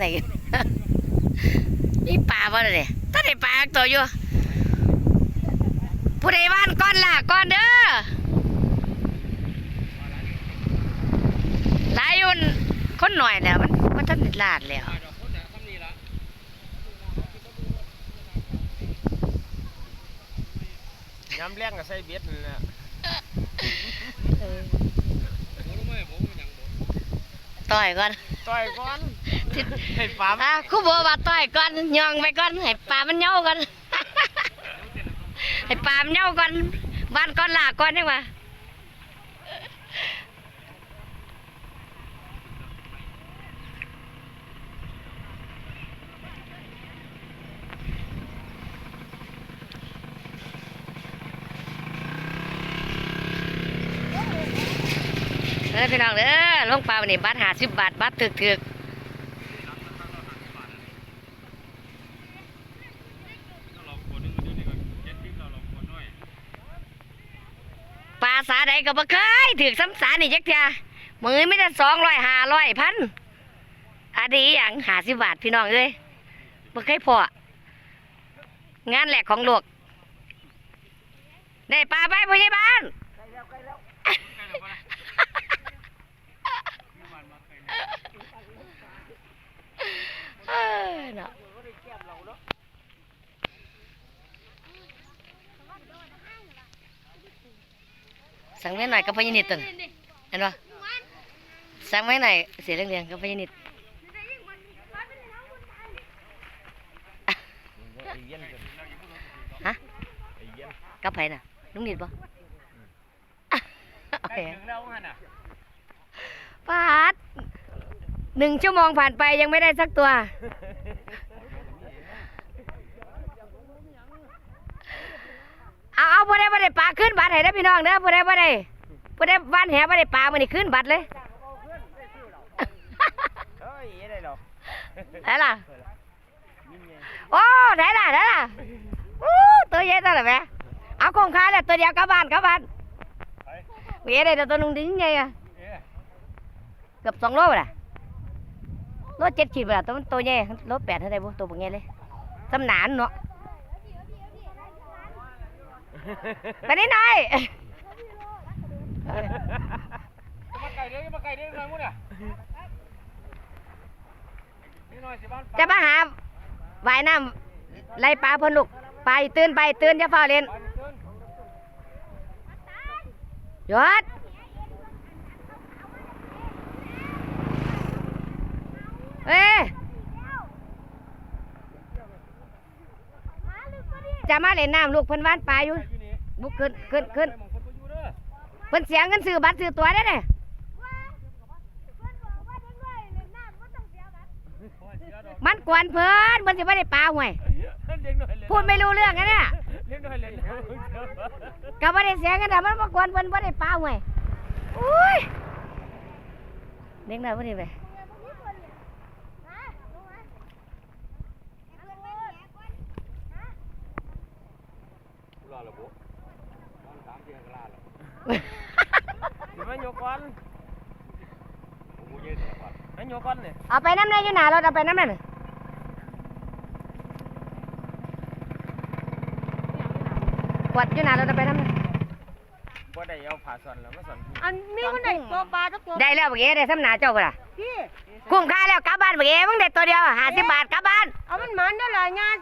ไหนนี่ปลาบ่เลยถ้าได้ปลาตัวอยู่ผู้ใดบ้านก้อนล่ะก้อนเด้อหลายอยุ่นคนหน่อยแล้วมันมันท่านได้ลาดแล้วย้ำแรงกับใส่เบ็ดนั่นแหละต่อยก่อน ต่อยก่อน ให้ปลาอะครูบัวว่าต่อยก่อนยองไปก่อนให้ปลามันเหย่าก่อน ให้ปลามันเหย่าก่อนบ้านก่อนหล่ะก่อนยังวะเออพี่น้องเด้อลงปลาวันนี้บาทหาสิบบาทบาทถึกถึกปลาสาใด ก็บ่เคยถึกซ้ำสานี่จักเทียมือไม่ได้สองร้อยห้าร้อยพันอันนี้อย่างห้าสิบบาทพี่น้องเอ้ยบ่เคยพองานแหลกของโลกได้ปลาไปพยาบาลเอ้ยเนาะ สั่งไว้หน่อยกับพญานิดตันเห็นปะสั่งไว้หน่อยเสียเรื่องเรียงกับพญานิดไอ้เย็นเกินฮะไอ้เย็นกับไผน่ะลุงนิดปะโอเคถึงแล้วฮะน่ะปาดหนึ่งชั่วโมงผ่านไปยังไม่ได้สักตัว เอาเอาพอได้พอได้ปลาขึ้นบัตรให้ได้อพี่น้องเด้อพอได้พอได้พอได้บ้านแหพอได้ปลามันนี่ขึ้นบัตรเลย เฮ้ยได้หรอไหนล่ะ นี่ไงโอ้ไหนล่ะไหนล่ะอู้ตัวใหญ่ตัวละแม่เอาคงคาแล้วตัวเดียวกลับบ้านกลับบ้านเวียได้แต่ตัวนึงดิ้งไงอะเอ๊ะเกือบสองโลเลยโลเจ็ดขีดไปละตัวมันตัวใหญ่โลแปดเท่าไหร่บุตัวบางใหญ่เลยสำนานเนาะ ไปนิดหน่อยมาไก่เด้อมาไก่เด้อหน่อยมั้งเนี่ยนี่หน่อยสิบ้านจะมาหาว่ายน้ำไล่ปลาเพิ่นลูกไปตื่นไปตื่นจะเฝ้าเล่นปลาเกินหยศเอ้ย จะมาเล่นน้ำลูกเพิ่นว่านปลาอยู่บุกขึ้นขึ้นขึ้นเพิ่นเสียเงินซื้อบัตรซื้อตัวได้เนี่ยมันกวนเพิ่นเพิ่นสิบ่ได้ปลาห่วยพูดไม่รู้เรื่องนะเนี่ยก็บ่ได้เสียเงินแต่มันมากวนเพิ่นบ่ได้ปลาห่วยอุ้ยเด็กน้อยบ่ได้ไปรอแล้วบุ๊สามเดือนก็ลาแล้วสิมายกก่อยวันนนี่เอาไป น้ำในอยู่หน้ารถเอาไปน้ำนั่นน่ะกวดอยู่หน้ารถเอาไปน้ำนั่นบ่ได้เอาผ่าส่วนแล้วมาส่วนพี่อันนี้มันได้ตัวปลาตัวตัวได้แล้วบักเอ๋ได้สำนาเจ้าบ่ล่ะพี่คุ้มค่าแล้วกลับบ้านบักเอ๋มึงได้ตัวเดียว50บาทกลับบ้านเอามันหมันได้ละงาน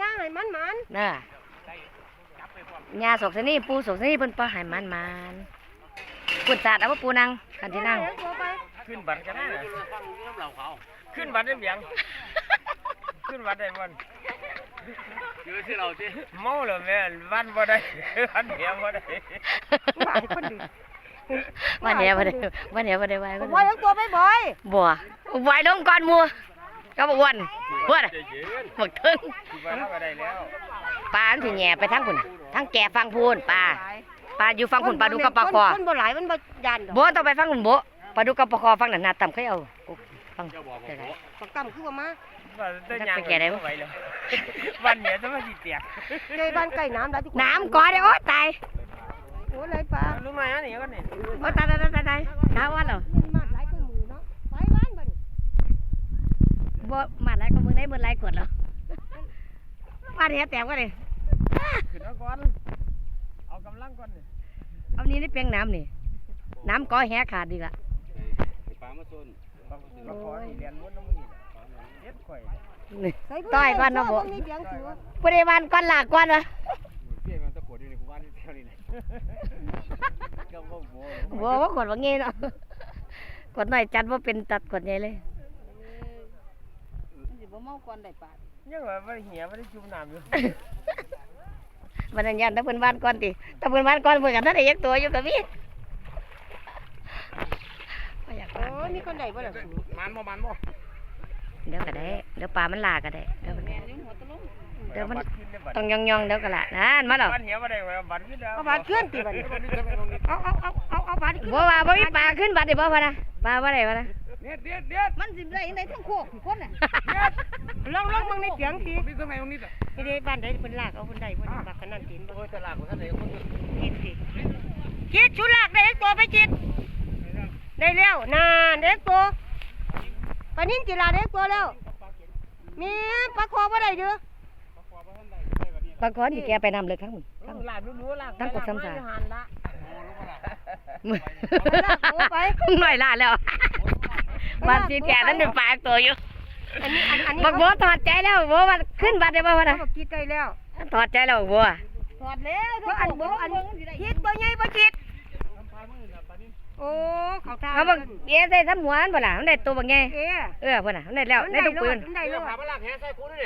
งานให้มันหมันน่ะ ยาสกสนี่ปูสกสนี่เพิ่นปล่อยให้มันมันปุดสาดเอาบ่ปูนั่งกันที่นั่งเอาตัวไปขึ้นบัตรกันได้ขึ้นบัตรได้เบียงขึ้นบัตรได้บ่ยือที่เราสิเมาแล้วแม่วันบ่ได้วันเบียงบ่ได้วันเนี้ยบ่ได้วันเนี้ยบ่ได้ไหวผมว่าทั้งตัวไปบ่อยบัวไหวลงก่อนหมู่ก็บ่อ้วนอ้วนใจเย็นบักถึงคิดว่าเราก็ได้แล้ว ปลาอันสิแหย่ไปทางพุ่นทางแก่ฟังพูนปลาปลาอยู่ฟังพุ่นปลาดูกับปลาคอคนบ่หลายมันบ่ยันดอกบ่ต้องไปฟังพุ่นบ่ปลาดูกับปลาคอฟังนั่นน่ะต่ำเคยเอาโอ้ฟังได้ไหนปากกำคือว่ามาว่าจะย่างไหวแล้ววันเนี้ยจะมาสิเตียกในบ้านใกล้น้ำได้ทุกคนน้ำก่อนเด้อโอ้ตายโอ้เลยปลารู้ไหมอันนี้ก็นี่โอ้ตายตายตายตายขาวันเหรอเล่นมาหลายคนหมู่เนาะไปบ้านบ่นี่บ่มาหลายก็มึงได้เบิดหลายขวดแล้วมาเดี๋ยวแตกก็เลย ขึ้นเอาก่อน เอากำลังก่อนนี่เอานี้นี่เปียงน้ำนี่ น้ำก่อแหขาดดีละปลามาซนบางทีก็ขอนี่เรียนวนน้ำมันนี่น่ะเฮ็ดข่อยนี่ใส่ต้อยก่อนเนาะบ่มีเสียงถือผู้ใดวันก่อนหลากก่อนวะเปี้ยมันตะโกนอยู่ในกูว่านี่แถวนี้เลยก็บ่บ่บ่ว่าขวดว่าเงี้ยเนาะขวดหน่อยจัดว่าเป็นตัดขวดใหญ่เลยสิบ่เมาก่อนได้ปาดยังว่าบ่ได้เหี่ยบ่ได้จุ่มน้ำอยู่ วันนั้นยันถ้าเพิ่นวันก่อนติถ้าเพิ่นวันก่อนเพิ่นกันถ้าได้ยักตัวอยู่กับพี่บ่อยากโอ้ว่ายมีคนได้บ่ล่ะสูมันบ่มันบ่เดี๋ยวก็ได้ เดี๋ยวปลามันลาก็ได้ เดี๋ยวมันแม่นหัวตะลุงเดี๋ยวมันบัขึ้นได้บัดต้องย่องๆเดี๋ยวก็ละนั่นมาแล้วบัดเหี่ยบ่ได้ว่าบัดขึ้นแล้วเอาบาดเคลื่อนติบัดนี้เอาเอาเอาเอาเอาบาดขึ้นบ่ว่าบ่มีปลาขึ้นบัดได้บ่พะนะปลาบ่ได้พะนะเด็ดเด็ดเด็ดมันสิได้ในทั้งโคกคนน่ะ ลองลองมึงในเสียงสิมีตรงไหนตรงนี้อะนี่เด้บ้านใดเพิ่นลากเอาเพิ่นได้บ่ได้บักกันนั่นตินบ่โอ้ยตลาดของท่านไหนคนกินสิคิดชุดลากได้อีกตัวไปจิตได้แล้วนานเด็กตัวปลานิ่นจิลาเด็กตัวแล้วมีปลาคอบ่ได้เด้อปลาก้อนที่แกไปนำเลยทั้งหมดทั้งลาดรู้ๆลาดตั้งกดซ้ำสาไปหันละลากหัวไปหน่อยล่าแล้วบ้านสีแก่นั้นเป็นปลาตัวอยู่ อันนี้อันอันนี้บักบัวถอดใจแล้วบัวว่าขึ้นบัดได้บ่พะนะเขากินได้แล้วถอดใจแล้วบัวถอดแล้วเพราะอันบ่อันคิดบ่ใหญ่บ่คิดโอ้เขาทาเอาบักเอ๊ะใส่ทำหัวนั่นบ่ล่ะมันได้ตัวบักไงเอ๊ะเออพุ่นน่ะมันได้แล้วได้ทุกปืนมันได้แล้วพามาลากแหใส่กูนี่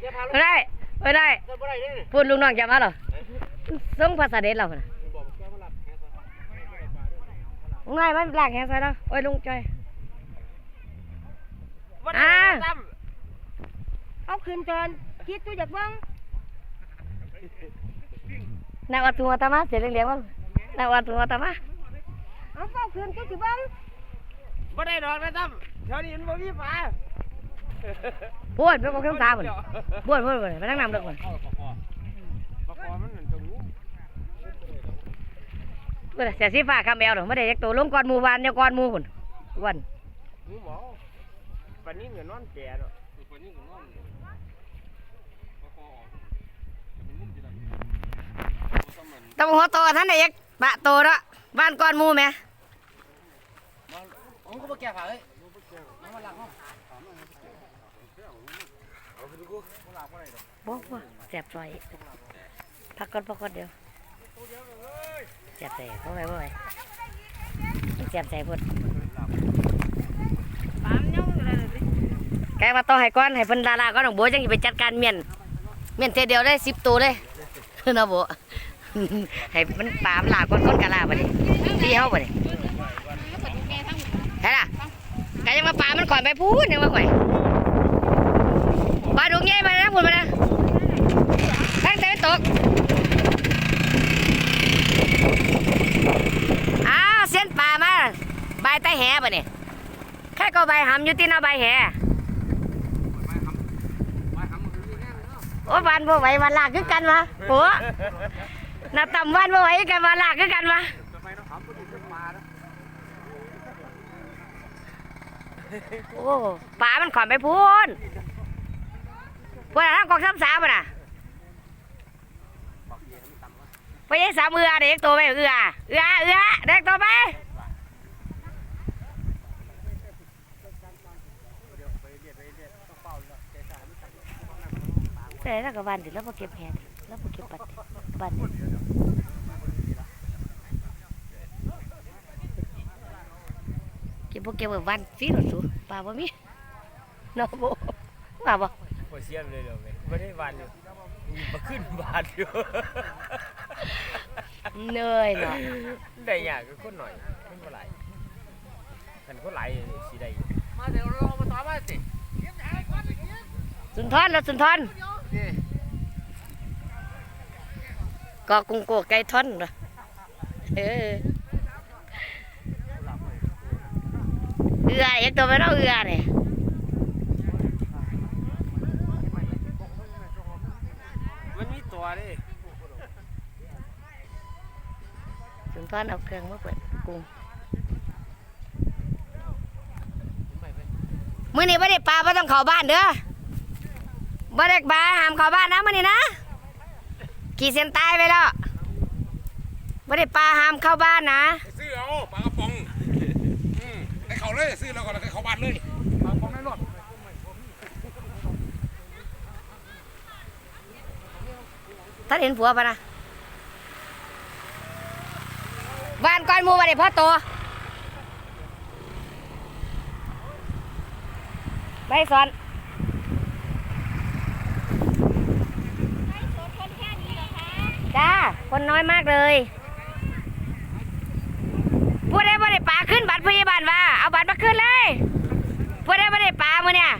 เดี๋ยวพาลงไม่ได้ไม่ได้ใส่บ่ได้นี่พูดลุงน้องจะมาเหรอส่งภาษาเด็ดเราพุ่นน่ะบอกแกมาลากแหใส่ง่ายมันลากแหงใส่แล้วโอ้ยลุงจ้อย วันอ่านี้ตั้มเอาคืนตอนคิดตัวอยากเบิ่งนาวาตัวตามาเสียเลี้ยงๆว่านาวาตัวตามาเอาเอาคืนตัวสิเบิ่งบ่ได้ดอกนะตั้มแถวนี้มันบ่มีปลาพูดไปบอกเครื่องตาพุ่นพูดพูดพูดไปนั่งนำเด็กพุ่นเอาปลาคอปลาคอมันนั่นตรงนู้นพูดเสียสีฟ้าคำแมวหรอไม่ได้ยักตัวลงก่อนหมู่วานเดี๋ยวก่อนหมู่พุ่นวันหมูหมอ ปลานี้เหมือนนอนแก่ดอกคนนี้ก็นอนปลาคอออกมันงุ้มจิได้ต้องหัวโตท่านได้ยักปะโตแล้วบ้านก่อนหมู่ไหมผมก็บ่แก้ผ้าเอ้ยเอามาลากเฮาบ่บ่เสียบซอยพักก่อนพักก่อนเดี๋ยวเสียบใส่เข้าไปเข้าไปเสียบใส่พุ่น ปามยังเลยสิ แกมาต่อให้ก่อนให้เพิ่นดาราก่อนของโบจังสิไปจัดการเมียน เมียนเทเดียวได้สิบตัวเลยนาะโบให้มันปามลาก่อนคนกะลาบ่ดิตีเฮาบ่ดิใช่ล่ะกยังมาปามันก่อนไปพูดยังมาก่อยปลาดุกใหญ่มานะพูดมานะตั้งใจตกอ้าวเส้นปลามาใบใต้แหบ่เนี่ยแค่ก็ใบหำอยู่ที่หน้าใบแห โอ้ยวันบ่ไหววันลากคือกันวะโอ้น่าต่ำวันบ่ไหวกันวันลากคือกันวะโอ้ป่ามันขอนไปพูนพวกนั้นกองซ้ำสามป่ะน่ะไปยังสามเอือเด็กตัวไปเอือเอือเอือเด็กตัวไป แต่แล้วก็วันเดี๋ยวเราไปเก็บแหนแล้วไปเก็บปัดบันเก็บพวกเก็บแบบวันฟีหรอสูปลาบ่มีเนาะบ่ว่าบ่บ่เสียมเลยเดี๋ยวแม่บ่ได้วานอยู่มาขึ้นบาดอยู่เหนื่อยเนาะได้ยากก็คนหน่อยคนบ่หลายคันคนหลายสิได้อยู่มาเดี๋ยวเรามาต่อมาสิสุนทรแล้วสุนทร ก็กุ้งโกไก่ท่อนเหรอเออเอือยักตัวไม่ต้องเอือเนี่ยมันมีตัวเด้สุนทรเอาเครื่องมาเปิดกุ้งไปไปมื้อนี้บ่ได้ปลาบ่ต้องเข้าบ้านเด้อบ่ได้ปลาห้ามเข้าบ้านนะมื้อนี้นะ ขีดเส้นใต้ไว้แล้วบ่ได้ปลาห้ามเข้าบ้านนะซื้อเอาปลากระป๋องอืมให้เขาเลยซื้อแล้วก็ให้เขาบ้านเลยปลากระป๋องในรถท่านเห็นผัวปะนะบ้านก้อนหมูบ่ได้พ่อโตไปสอน จ้า คนน้อยมากเลยผู้ใดบ่ได้ปลาขึ้นบัตรพยาบาลว่า เอาบัตรมาขึ้นเลยผู้ใดบ่ได้ปลามือเนี่ย